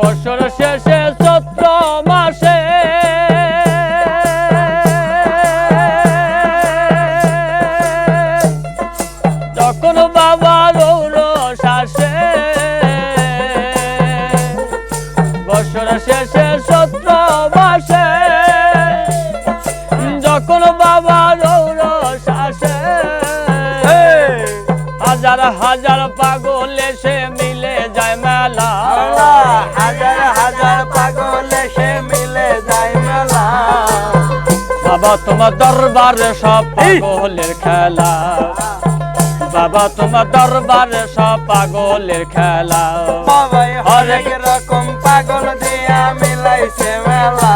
বছর শেষে চৈত্র মাসে। যখন বাবা রৌর শাসে বছর শেষে চৈত্র মাসে যখন বাবা রৌর শাসে হাজার হাজার পাগল এসে বাবা তোমার দরবারে সব পাগলের খেলা। বাবা তোমার দরবারে সব পাগলের খেলা। হরেক রকম পাগল দিয়া মিলাইছে মেলা।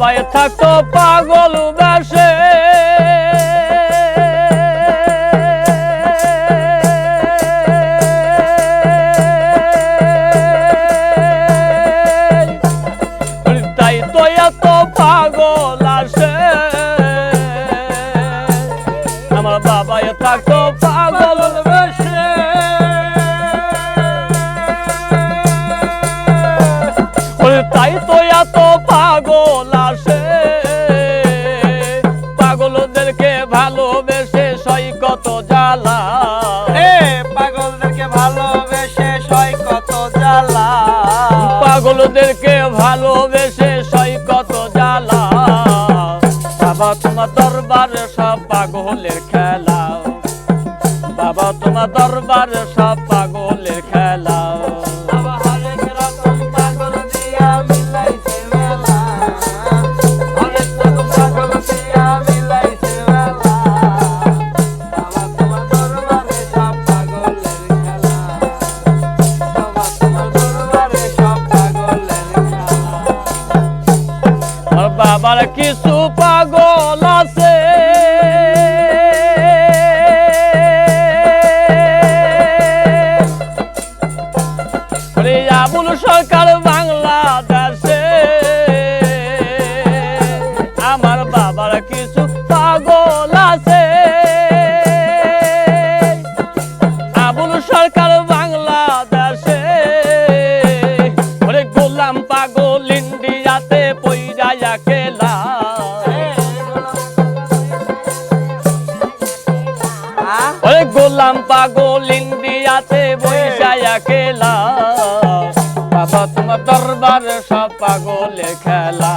বাবাই থাকতো পাগল বেশে তাই তো এত পাগল থাকতো পাগল তাই তো এত পাগল আসে। পাগলদেরকে ভালোবেসে সই কত জ্বালা। এ পাগলদেরকে ভালোবেসে সয় কত জ্বালা। পাগলদেরকে ভালোবেসে সই কত জ্বালা। বাবা তোমার দরবারে সব পাগলের খেলা। বাবা তোমার দরবারে সব পাগলের খেলা। বাবার কিছু পাগল আছে। আবুল সরকার বাংলাদেশে, আমার বাবার কিছু পাগল আছে। আবুল সরকার বাংলাদেশে গোলাম পাগল ইন্ডিয়াতে ওরে গোলাম পাগল ইন্ডিয়াতে বইসায়া খেলা বাবা, তোমার দরবারে সব পাগলে খেলা।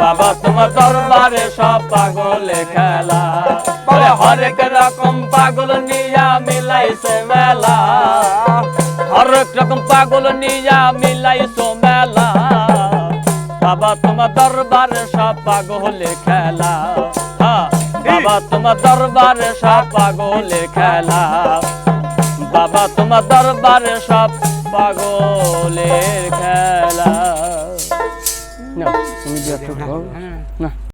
বাবা, তোমার দরবারে সব পাগলে খেলা। বলে হরেক রকম পাগল নিয়া মিলাইছে মেলা। হরেক রকম পাগল নিয়া মিলাইছো মেলা। বাবা, তোমার দরবারে সব পাগলে খেলা। বাবা তোমার দরবারে সব পাগলের খেলা। বাবা তোমার দরবারে সব পাগলের খেলা। না তুমি দিয়ে একটু না